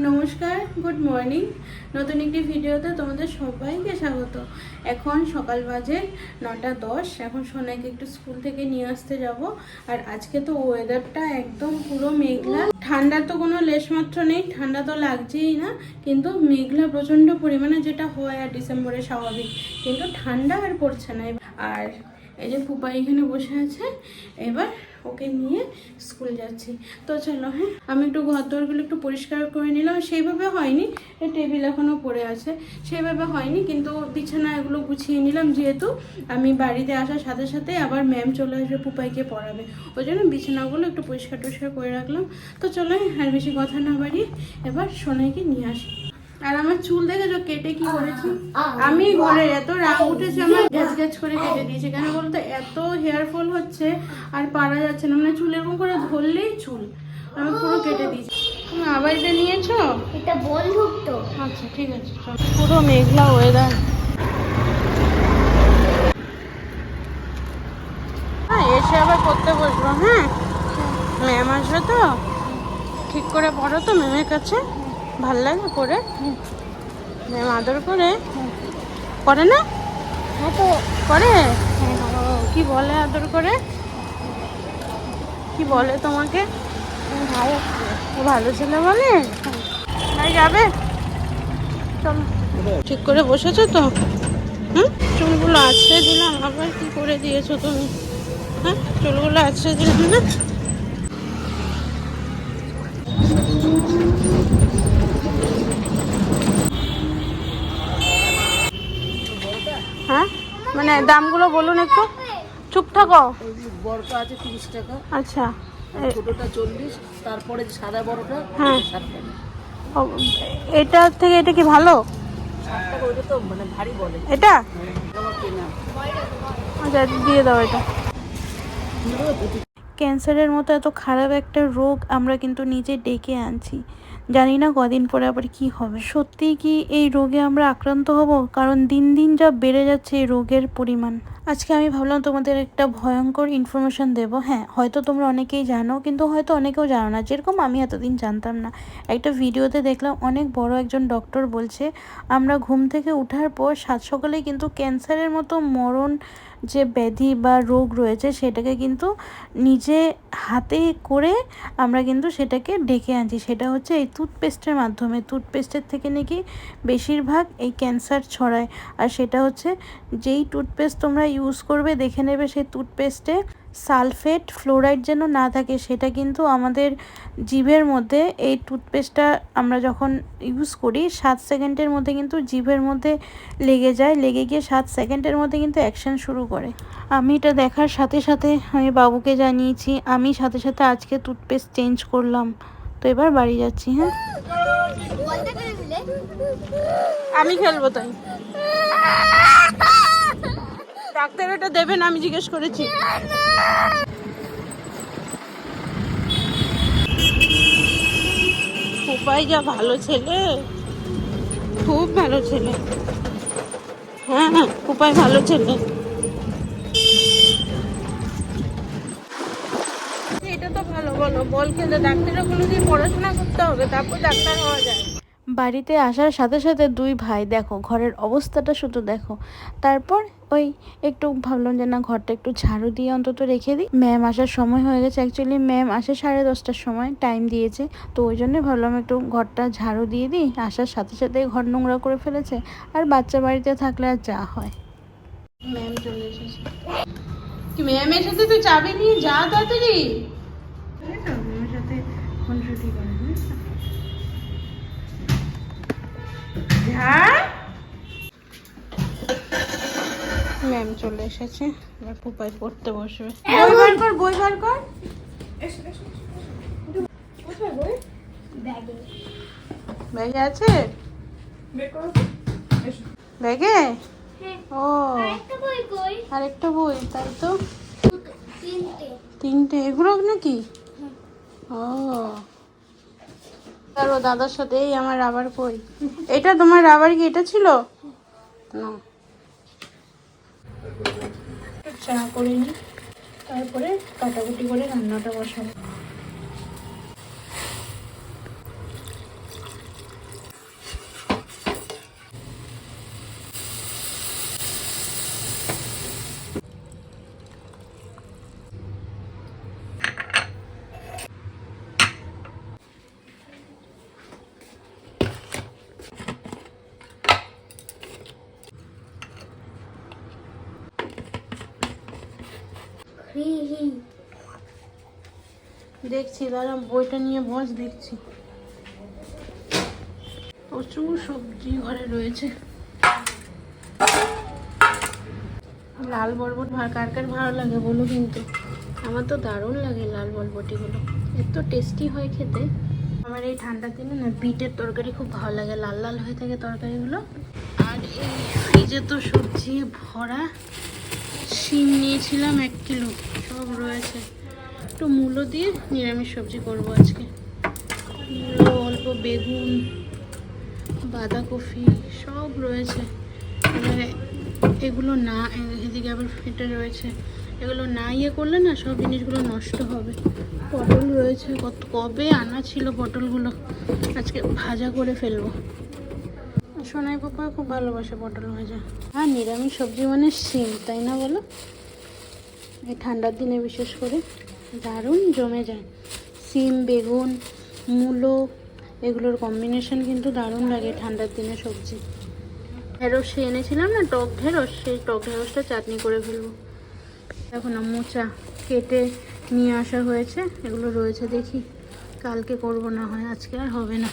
নমস্কার good morning নতুন একটি ভিডিওতে তোমাদের সবাইকে স্বাগত। এখন সকাল বাজে নটা দশ, এখন সোনাইকে একটু স্কুল থেকে নিয়ে আসতে যাব। আর আজকে তো ওয়েদারটা একদম পুরো মেঘলা। ঠান্ডা তো কোনো লেশমাত্র নেই, ঠান্ডা তো লাগছেই না, কিন্তু মেঘলা প্রচণ্ড পরিমাণে যেটা হয় আর ডিসেম্বরে স্বাভাবিক। কিন্তু ঠান্ডা আর পড়ছে না। আর এই যে ফুপা এখানে বসে আছে, এবার ওকে নিয়ে স্কুল যাচ্ছি। তো চলো হ্যাঁ আমি একটু ঘর একটু পরিষ্কার করে নিলাম। সেইভাবে হয়নি টেবিল এখনও পড়ে আছে। সেইভাবে হয়নি, কিন্তু বিছানা এগুলো গুছিয়ে নিলাম যেহেতু। আমি বাড়িতে আসার সাথে সাথে আবার ম্যাম চলে আসবে পুপাইকে পড়াবে। ওই জন্য বিছানাগুলো একটু পরিষ্কার টরিষ্কার করে রাখলাম। তো চলো হ্যাঁ আর বেশি কথা না বাড়িয়ে এবার সোনাইকে নিয়ে আসি। আর আমার চুল দেখেছ কেটে কি করেছি? আমি ঘরে এত রাগ উঠেছে আমার গ্যাস গ্যাস করে কেটে দিয়েছি। কেন বলতো এত হেয়ার ফল হচ্ছে আর পারা যাচ্ছে না। মানে চুল এরকম করে ধরলেই চুল। আমি পুরো কেটে দিয়েছি। তুমি আবার এটা নিয়েছো? এটা বন্ধুক তো। আচ্ছা ঠিক আছে। পুরো মেঘলা ওয়েদার হ্যাঁ এসে আবার পড়তে বসবো হ্যাঁ? ম্যাম আসবে তো? ঠিক করে পড়ো তো ম্যামের কাছে। ভালো লাগে পড়ে ম্যাম আদর করে করে না? হ্যাঁ তো। করে ও, কি বলে আদর করে? কি বলে তোমাকে? ভালো ছেলে বলে? ভাই যাবে? চলো। ঠিক করে বসেছো তো? হুম? চুলগুলো আছড়ে দিলাম। আবার কি করে দিয়েছ তুমি? হ্যাঁ? চুলগুলো আছড়ে দিলাম না? হ্যাঁ? মানে দামগুলো বলুন একটু। চুপ থাকো। বড়টা আছে তিরিশ টাকা। আচ্ছা। ছোটটা চল্লিশ তারপরে সাদা বড়টা হ্যাঁ। এটা থেকে এটা কি ভালো? মানে এটা? আচ্ছা দিয়ে দাও এটা। ক্যান্সারের মতো এত খারাপ একটা রোগ আমরা কিন্তু নিজে ডেকে আনছি। জানি না কদিন পরে আবার কি হবে। সত্যিই কি এই রোগে আমরা আক্রান্ত হব? কারণ দিন দিন যা বেড়ে যাচ্ছে এই রোগের পরিমাণ। আজকে আমি ভাবলাম তোমাদের একটা ভয়ঙ্কর ইনফরমেশন দেবো। হ্যাঁ হয়তো তোমরা অনেকেই জানো, কিন্তু হয়তো অনেকেও জানো না। যেরকম আমি এতদিন জানতাম না। একটা ভিডিওতে দেখলাম অনেক বড় একজন ডক্টর বলছে, আমরা ঘুম থেকে ওঠার পর সাত সকালে কিন্তু ক্যান্সারের মতো মরণ যে ব্যাধি বা রোগ রয়েছে সেটাকে কিন্তু নিজে হাতে করে আমরা কিন্তু সেটাকে ডেকে আনছি। সেটা হচ্ছে এই টুথপেস্টের মাধ্যমে। টুথপেস্টের থেকে নাকি বেশিরভাগ এই ক্যান্সার ছড়ায়। আর সেটা হচ্ছে যেই টুথপেস্ট তোমরা ইউজ করবে, দেখে নেবে সেই টুথপেস্টে সালফেট ফ্লোরাইড যেন না থাকে সেটা কিন্তু আমাদের জিভের মধ্যে এই টুথপেস্টটা আমরা যখন ইউজ করি সাত সেকেন্ডের মধ্যে কিন্তু জিভের মধ্যে লেগে যায় লেগে গিয়ে সাত সেকেন্ডের মধ্যে কিন্তু অ্যাকশন শুরু করে। আমি এটা দেখার সাথে সাথে আমি বাবুকে জানিয়েছি আমি সাথে সাথে আজকে টুথপেস্ট চেঞ্জ করলাম। তো এবার বাড়ি যাচ্ছি হ্যাঁ? আমি খেলব তাই। এটা দেবেন, আমি জিজ্ঞেস করেছি। উপায় যা ভালো ছেলে। খুব ভালো ছেলে। হ্যাঁ হ্যাঁ উপায় ভালো ছেলে। এটা তো ভালো, বলো। বল খেলতে ডাক্তারের কোনো দিন পড়াশোনা করতে হবে, তারপর ডাক্তার হওয়া যায়। বাড়িতে আসার সাথে সাথে দুই ভাই দেখো ঘরের অবস্থাটা শুধু দেখো। তারপর ওই একটু ভাবলাম যে না ঘরটা একটু ঝাড়ু দিয়ে অন্তত রেখে দিই। ম্যাম আসার সময় হয়ে গেছে। অ্যাকচুয়ালি ম্যাম আসে সাড়ে দশটার সময় টাইম দিয়েছে। তো ওই জন্য ভাবলাম একটু ঘরটা ঝাড়ু দিয়ে দিই। আসার সাথে সাথে ঘর নোংরা করে ফেলেছে। আর বাচ্চা বাড়িতে থাকলে আর যা হয়। ম্যাম চলে এসেছে। কি ম্যাম এসেছে তুই চাবি নিয়ে যা তাড়াতাড়ি। ম্যামের সাথে করে। হ্যাঁ? ম্যাম চলে এসেছে। এবার পুপাই পড়তে বসবে। বই বার কর বই বার কর। ব্যাগে। আছে? ব্যাগে? হ্যাঁ। ও। একটা বই আরেকটা বই তাই তো? তিনটে। তিনটে এগুলো নাকি? ও। আর দাদার সাথে, এই আমার রাবার কই? এটা তোমার রাবার কি? এটা ছিল? না। চা করে নি, তারপরে কাটাকুটি করে রান্নাটা বসাবো। দেখছি দাঁড়া বইটা নিয়ে বস দেখছি প্রচুর সবজি ঘরে রয়েছে। লাল বরবট কার কার ভালো লাগে বলো কিন্তু? আমার তো দারুণ লাগে লাল বরবটিগুলো। এত টেস্টি হয় খেতে। আমার এই ঠান্ডার দিনে না বিটের তরকারি খুব ভালো লাগে, লাল লাল হয়ে থাকে তরকারিগুলো। আর এই ফ্রিজে তো সবজি ভরা। শিম নিয়েছিলাম এক কিলো, সব রয়েছে। একটু মূলো দিয়ে নিরামিষ সবজি করব আজকে। মূলো, অল্প বেগুন, বাঁধাকপি, সব রয়েছে। এবারে এগুলো না, এদিকে আবার এটা রয়েছে। এগুলো না ইয়ে করলে না সব জিনিসগুলো নষ্ট হবে। পটল রয়েছে, কত, কবে আনা ছিল পটলগুলো? আজকে ভাজা করে ফেলব। সোনাই পাপা খুব ভালোবাসে পটল ভাজা। আর নিরামিষ সবজি মানে শিম, তাই না বলো? এই ঠান্ডার দিনে বিশেষ করে। দারুণ জমে যায়। সিম, বেগুন, মূলো, এগুলোর কম্বিনেশন কিন্তু দারুণ লাগে ঠান্ডার দিনে সবজি। ঢেঁড়স এনেছিলাম না, টক ঢেঁড়স, সেই টক ঢেঁড়সটা চাটনি করে ফেলব। দেখো না মোচা কেটে নিয়ে আসা হয়েছে, এগুলো রয়েছে দেখি। কালকে করব না হয়, আজকে আর হবে না।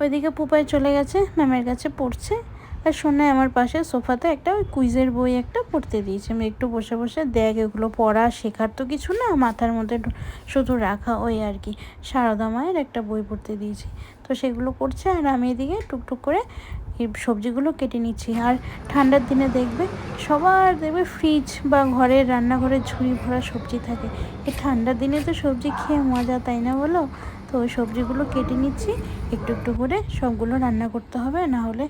ওইদিকে পুপায় চলে গেছে, ম্যামের কাছে পড়ছে। আর শোনায় আমার পাশে সোফাতে একটা ওই কুইজের বই একটা পড়তে দিয়েছে। আমি একটু বসে বসে দেখ, এগুলো পড়া শেখার তো কিছু না, মাথার মধ্যে শুধু রাখা ওই আর কি। সারদা মায়ের একটা বই পড়তে দিয়েছি। তো সেগুলো পড়ছে আর আমি এদিকে টুকটুক করে সবজিগুলো কেটে নিচ্ছি। আর ঠান্ডার দিনে দেখবে সবার দেখবে ফ্রিজ বা ঘরের রান্নাঘরের ঝুড়ি ভরা সবজি থাকে। এই ঠান্ডার দিনে তো সবজি খেয়ে মজা, তাই না বলো? তো সবজিগুলো কেটে নিচ্ছি। একটু একটু করে সবগুলো রান্না করতে হবে, না হলে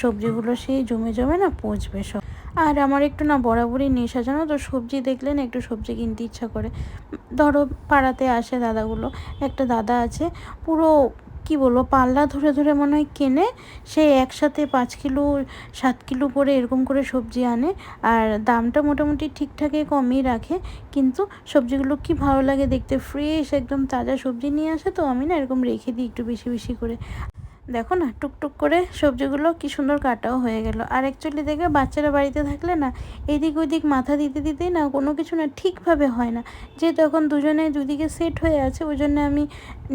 সবজিগুলো সেই জমে জমে না পচবে সব। আর আমার একটু না বরাবরই নেশা, জানো তো? সবজি দেখলে না একটু সবজি কিনতে ইচ্ছা করে। ধরো পাড়াতে আসে দাদাগুলো, একটা দাদা আছে, পুরো কি বলব, পাল্লা ধরে ধরে মনে হয় কেনে সে একসাথে পাঁচ কিলো, সাত কিলো করে এরকম করে সবজি আনে আর দামটা মোটামুটি ঠিকঠাকই কমই রাখে। কিন্তু সবজিগুলো কি ভালো লাগে দেখতে ফ্রেশ একদম তাজা সবজি নিয়ে আসে তো আমি না এরকম রেখে দিই একটু বেশি বেশি করে। দেখো না, টুকটুক করে সবজিগুলো কি সুন্দর কাটাও হয়ে গেল। আর অ্যাকচুয়ালি দেখবে বাচ্চারা বাড়িতে থাকলে না, এদিক ওদিক মাথা দিতে দিতেই না কোনো কিছু না ঠিকভাবে হয় না। যেহেতু এখন দুজনে দুদিকে সেট হয়ে আছে ওই জন্য আমি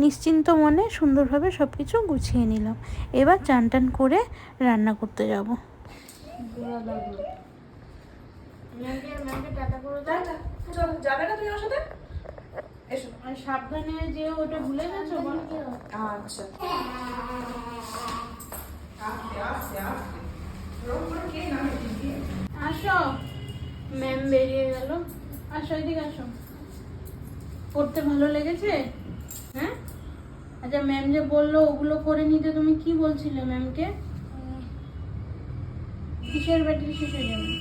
নিশ্চিন্ত মনে সুন্দরভাবে সব কিছু গুছিয়ে নিলাম। এবার চান টান করে রান্না করতে যাব। যাবে না তুমি আমার সাথে? এসো সাবধানে যে ওটা ভুলে গেছো বলো। আচ্ছা। আসো। ম্যাম বেরিয়ে গেল। আসো এদিকে আসো। পড়তে ভালো লেগেছে? হ্যাঁ? আচ্ছা ম্যাম যে বলল ওগুলো করে নিতে তুমি কি বলছিলে ম্যামকে? কিসের ব্যাটারি শেষ হয়ে যাবে?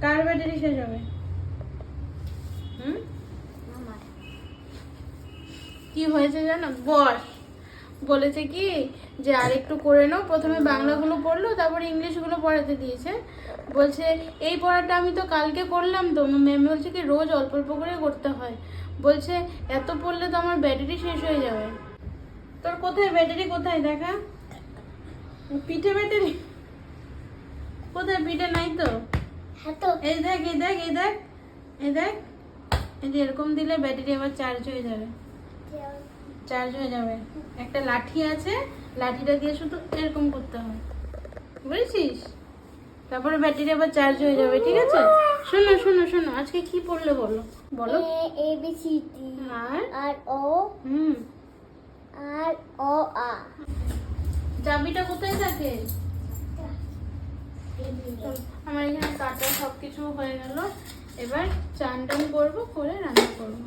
কার ব্যাটারি শেষ হবে? হুম? কি হয়েছে জানো? বস। বলেছে কি যে আর একটু করে নাও। প্রথমে বাংলাগুলো পড়ল তারপরে ইংলিশগুলো পড়াতে দিয়েছে। বলছে এই পড়াটা আমি তো কালকে করলাম তো। ম্যাম বলছে কি রোজ অল্প অল্প করে করতে হয়। বলছে এত পড়লে তো আমার ব্যাটারি শেষ হয়ে যাবে। তোর কোথায় ব্যাটারি? কোথায়? দেখা। পিঠে ব্যাটারি? কোথায়? পিঠে নাই তো? হ্যাঁ তো এই দেখ এই দেখ এই দেখ এই দেখ। এই যে এরকম দিলে ব্যাটারি আবার চার্জ হয়ে যাবে। চার্জ হয়ে যাবে। একটা লাঠি আছে লাঠিটা দিয়ে শুধু এরকম করতে হয়। বুঝেছিস? তারপরে ব্যাটারি আবার চার্জ হয়ে যাবে ঠিক আছে? শোনো শোনো শোনো আজকে কি পড়লে বলো? বলো। এ বি সি ডি আর? আর ও হুম। আর ও আ। চাবিটা কোথায় থাকে? আমার এখানে কাটা সব কিছু হয়ে গেল। এবার চান টান করব করে রান্না করব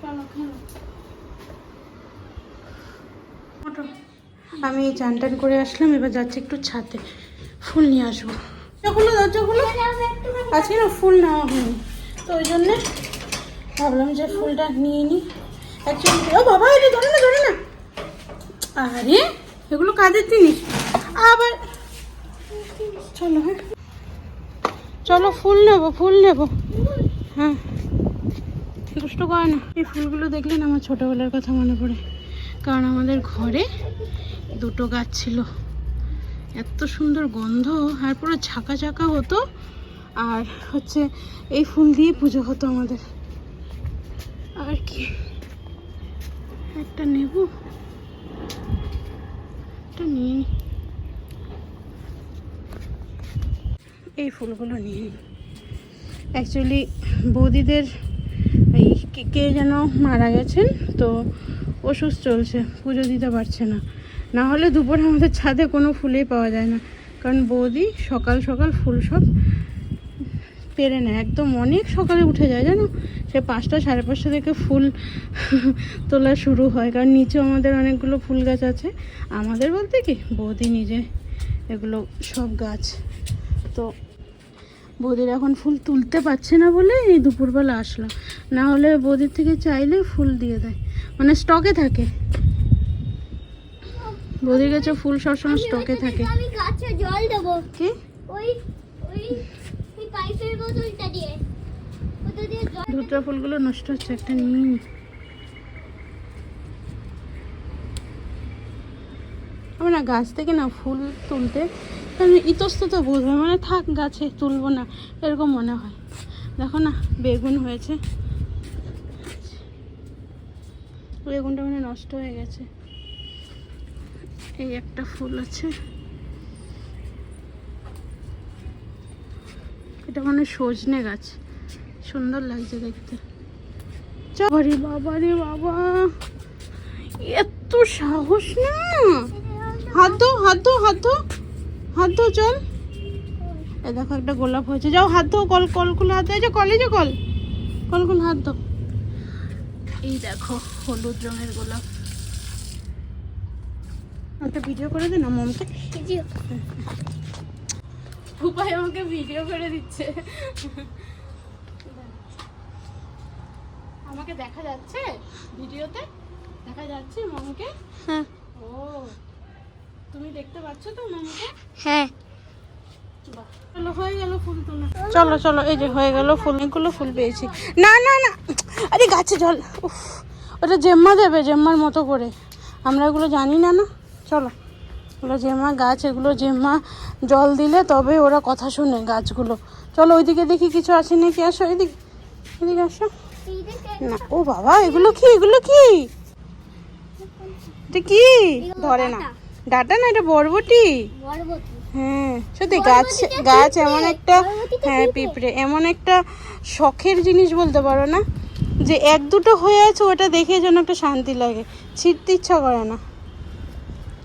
চলো খেলো ওঠো। আমি চান টান করে আসলাম, এবার যাচ্ছি একটু ছাতে ফুল নিয়ে আসব। যখনও দরজাগুলো আজকে না ফুল নেওয়া হয়নি। তো ওই জন্যে ভাবলাম যে ফুলটা নিয়ে নিই অ্যাকচুয়ালি ও বাবা এটা ধরে না ধরে না। আরে, এগুলো কাজের জিনিস? আবার চলো হ্যাঁ। চলো, ফুল নেব ফুল নেব। হ্যাঁ। দুষ্ট না। এই ফুলগুলো দেখলে না আমার ছোটোবেলার কথা মনে পড়ে। কারণ আমাদের ঘরে দুটো গাছ ছিল। এত সুন্দর গন্ধ, আর পুরো ঝাঁকা ঝাঁকা হতো। আর হচ্ছে এই ফুল দিয়ে পুজো হতো আমাদের। আর কি? একটা নেব। একটা নিয়ে এই ফুলগুলো নিয়ে অ্যাকচুয়ালি বৌদিদের এই কে- যেন মারা গেছেন, তো ওষুধ চলছে, পুজো দিতে পারছে না। না হলে দুপুরে আমাদের ছাদে কোনো ফুলেই পাওয়া যায় না। কারণ বৌদি সকাল সকাল ফুল সব পেরে নেয়। একদম অনেক সকালে উঠে যায়, জানো? সে পাঁচটা সাড়ে পাঁচটা থেকে ফুল তোলা শুরু হয়। কারণ নিচে আমাদের অনেকগুলো ফুল গাছ আছে। আমাদের বলতে কি, বৌদি নিজে এগুলো সব গাছ। তো বৌদির এখন ফুল তুলতে পারছে না বলে এই দুপুরবেলা আসলাম। না হলে বৌদির থেকে চাইলে ফুল দিয়ে দেয়। মানে স্টকে থাকে। বৌদির কাছে ফুল সবসময় স্টকে থাকে। আমি গাছে জল দেবো। কি? ওই ওই ওই পাইপের বোতলটা দিয়ে। ওটা দিয়ে জল ধুতরা ফুলগুলো নষ্ট হচ্ছে একটা নিয়ে নিই। আমার না গাছ থেকে না ফুল তুলতে কারণ ইতস্তত বোধ হয় মানে থাক গাছে তুলবো না এরকম মনে হয়। দেখো না বেগুন হয়েছে। বেগুনটা মানে নষ্ট হয়ে গেছে। এই একটা ফুল আছে। এটা মানে সজনে গাছ। সুন্দর লাগছে দেখতে। বাবারে বাবারে বাবা। এত সাহস না। হাত হাত হাত হাত চল। এ দেখো একটা গোলাপ হয়েছে। যাও, হাত ধো, কল কল খুলে হাত ধো। কলে যে কল কল। খুলে হাত ধো। এই দেখো। হলুদ রঙের গোলাপ। একটা ভিডিও করে দে না মমকে? উপায় আমাকে ভিডিও করে দিচ্ছে। আমাকে দেখা যাচ্ছে ভিডিওতে? দেখা যাচ্ছে মমকে? হ্যাঁ। ও তুমি দেখতে পাচ্ছ তো মমকে? হ্যাঁ। বাহ, চলো হয়ে গেল ফুল তোলা। চলো চলো এই যে হয়ে গেল ফুল অনেকগুলো ফুল পেয়েছি। না না না আরে গাছে জল উফ। ওটা জেম্মা দেবে জেম্মার মতো করে। আমরা এগুলো জানি না না। চলো। ওগুলো জেম্মা গাছ এগুলো জেম্মা জল দিলে তবে ওরা কথা শোনে গাছগুলো। চলো ওইদিকে দেখি কিছু আছে নাকি? আসো ওইদিকে এদিকে আসো। না ও বাবা এগুলো কি এগুলো কি? এটা কি? ধরে না। ডাটা না এটা বরবটি? হ্যাঁ সত্যি গাছ গাছ এমন একটা হ্যাঁ। পিঁপড়ে এমন একটা শখের জিনিস বলতে পারো না? যে এক দুটো হয়ে আছে, ওটা দেখে যেন একটা শান্তি লাগে। ছিটতে ইচ্ছা করে না।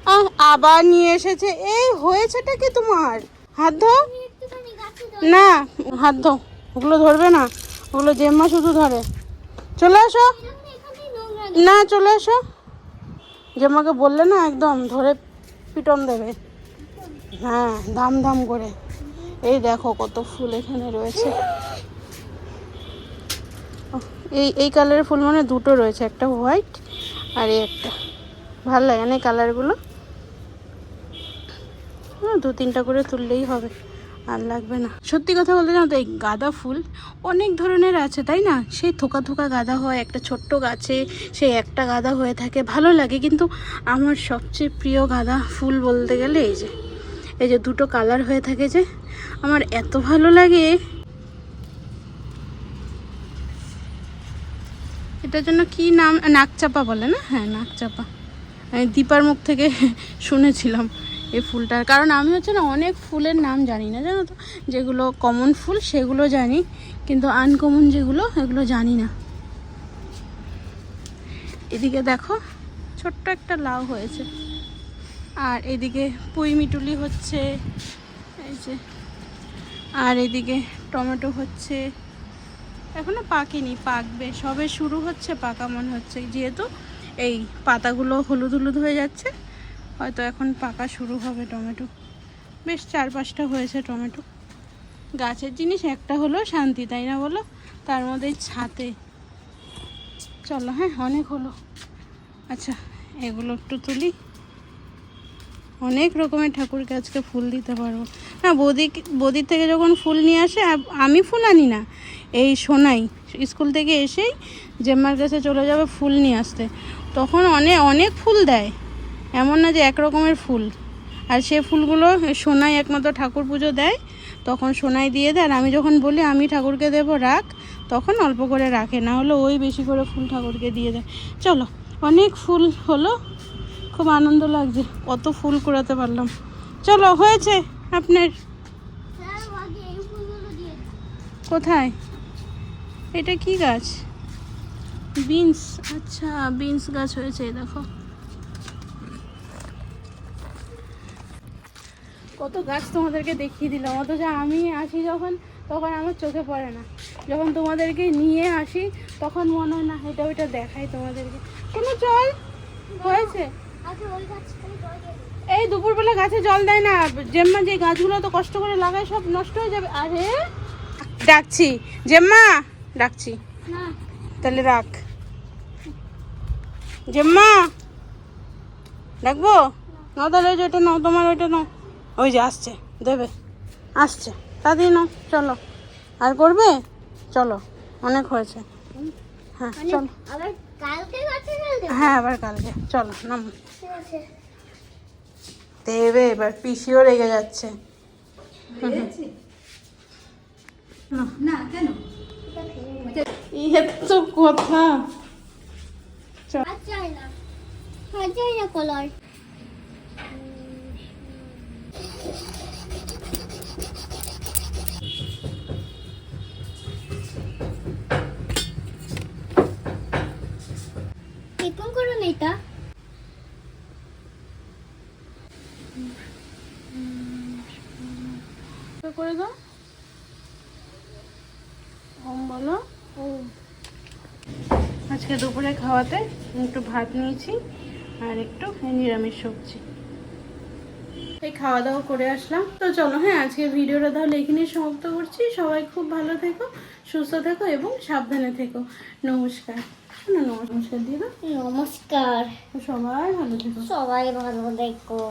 আহ, আবার নিয়ে এসেছে। এই, হয়েছেটা কি তোমার? হাত ধো। না, হাত ধো। ওগুলো ধরবে না। ওগুলো জেম্মা শুধু ধরে। চলে আসো। না, চলে আসো। জেম্মাকে বললে না একদম ধরে পিটন দেবে। হ্যাঁ দাম দাম করে। এই দেখো কত ফুল এখানে রয়েছে। এই এই কালারের ফুল মানে দুটো রয়েছে, একটা হোয়াইট আর এই একটা। ভালো লাগে না এই কালারগুলো? দু তিনটা করে তুললেই হবে, আর লাগবে না। সত্যি কথা বলতে জানো তো, এই গাঁদা ফুল অনেক ধরনের আছে, তাই না? সেই থোকা থোকা গাঁদা হয়, একটা ছোট্ট গাছে সেই একটা গাঁদা হয়ে থাকে, ভালো লাগে। কিন্তু আমার সবচেয়ে প্রিয় গাঁদা ফুল বলতে গেলে এই যে এই যে দুটো কালার হয়ে থাকে যে, আমার এত ভালো লাগে এটার জন্য কি নাম, নাকচাপা বলে না? হ্যাঁ নাকচাপা। দীপার মুখ থেকে শুনেছিলাম এই ফুলটার। কারণ আমি হচ্ছে না অনেক ফুলের নাম জানি না, জানো তো? যেগুলো কমন ফুল, সেগুলো জানি। কিন্তু আনকমন যেগুলো, এগুলো জানি না। এদিকে দেখো, ছোট্ট একটা লাউ হয়েছে। আর এদিকে পুঁই মিটুলি হচ্ছে, এই যে। আর এদিকে টমেটো হচ্ছে। এখনও পাকেনি, পাকবে। সবে শুরু হচ্ছে, পাকা মনে হচ্ছে। যেহেতু এই পাতাগুলো হলুদ হলুদ হয়ে যাচ্ছে, হয়তো এখন পাকা শুরু হবে টমেটো। বেশ চার পাঁচটা হয়েছে টমেটো। গাছের জিনিস একটা হলো শান্তি, তাই না বলো? তার মধ্যে ছাতে। চলো হ্যাঁ অনেক হলো। আচ্ছা এগুলো একটু তুলি। অনেক রকমের ঠাকুরকে আজকে ফুল দিতে পারব। হ্যাঁ বৌদি বৌদির থেকে যখন ফুল নিয়ে আসে আমি ফুল আনি না। এই সোনাই, স্কুল থেকে এসেই জেম্মার কাছে চলে যাবে ফুল নিয়ে আসতে। তখন অনেক অনেক ফুল দেয়। এমন না যে এক রকমের ফুল। আর সে ফুলগুলো সোনাই একমাত্র ঠাকুর পুজো দেয়। তখন সোনাই দিয়ে দেয়। আর আমি যখন বলি, আমি ঠাকুরকে দেবো রাখ, তখন অল্প করে রাখে। না হলে ওই বেশি করে ফুল ঠাকুরকে দিয়ে দেয়। চলো, অনেক ফুল হলো। খুব আনন্দ লাগছে। কত ফুল কুড়াতে পারলাম। চলো, হয়েছে। আপনার। কোথায়? এটা কি গাছ? বিনস আচ্ছা বিনস গাছ হয়েছে দেখো। কত গাছ তোমাদেরকে দেখিয়ে দিলাম অথচ আমি আসি যখন তখন আমার চোখে পড়ে না। যখন তোমাদেরকে নিয়ে আসি তখন মনে হয় না এটা ওইটা দেখাই তোমাদেরকে। কোনো জল? হয়েছে? আগে ওই জল। এই দুপুরবেলা গাছে জল দেয় না। জেম্মা যে গাছগুলো তো কষ্ট করে লাগায় সব নষ্ট হয়ে যাবে। আরে ডাকছি। জেম্মা ডাকছি। তাহলে রাখ। জেম্মা ডাকবো? নাও তাহলে ওই যে ওইটা নাও তোমার ওইটা নাও। ওই যে আসছে দেবে। আসছে। তাড়াতাড়ি নাও চলো। আর করবে? চলো অনেক হয়েছে। হ্যাঁ মানে চলো। হ্যাঁ আবার কালকে। চলো নাম। দেবে এবার পিসিও রেগে যাচ্ছে। না। কেন? এত কথা। চাই না। কলার। এরকম করো না এটা? করে দাও। ওম বলো। ওম আজকে দুপুরে খাওয়াতে একটু ভাত নিয়েছি আর একটু নিরামিষ সবজি। এই খাওয়া দাওয়া করে আসলাম। তো চলো হ্যাঁ আজকে ভিডিওটা তাহলে এখানেই সমাপ্ত করছি। সবাই খুব ভালো থেকো সুস্থ থেকো এবং সাবধানে থেকো। নমস্কার। নমস্কার দিয়ে দাও নমস্কার। সবাই ভালো থেকো। সবাই ভালো দেখো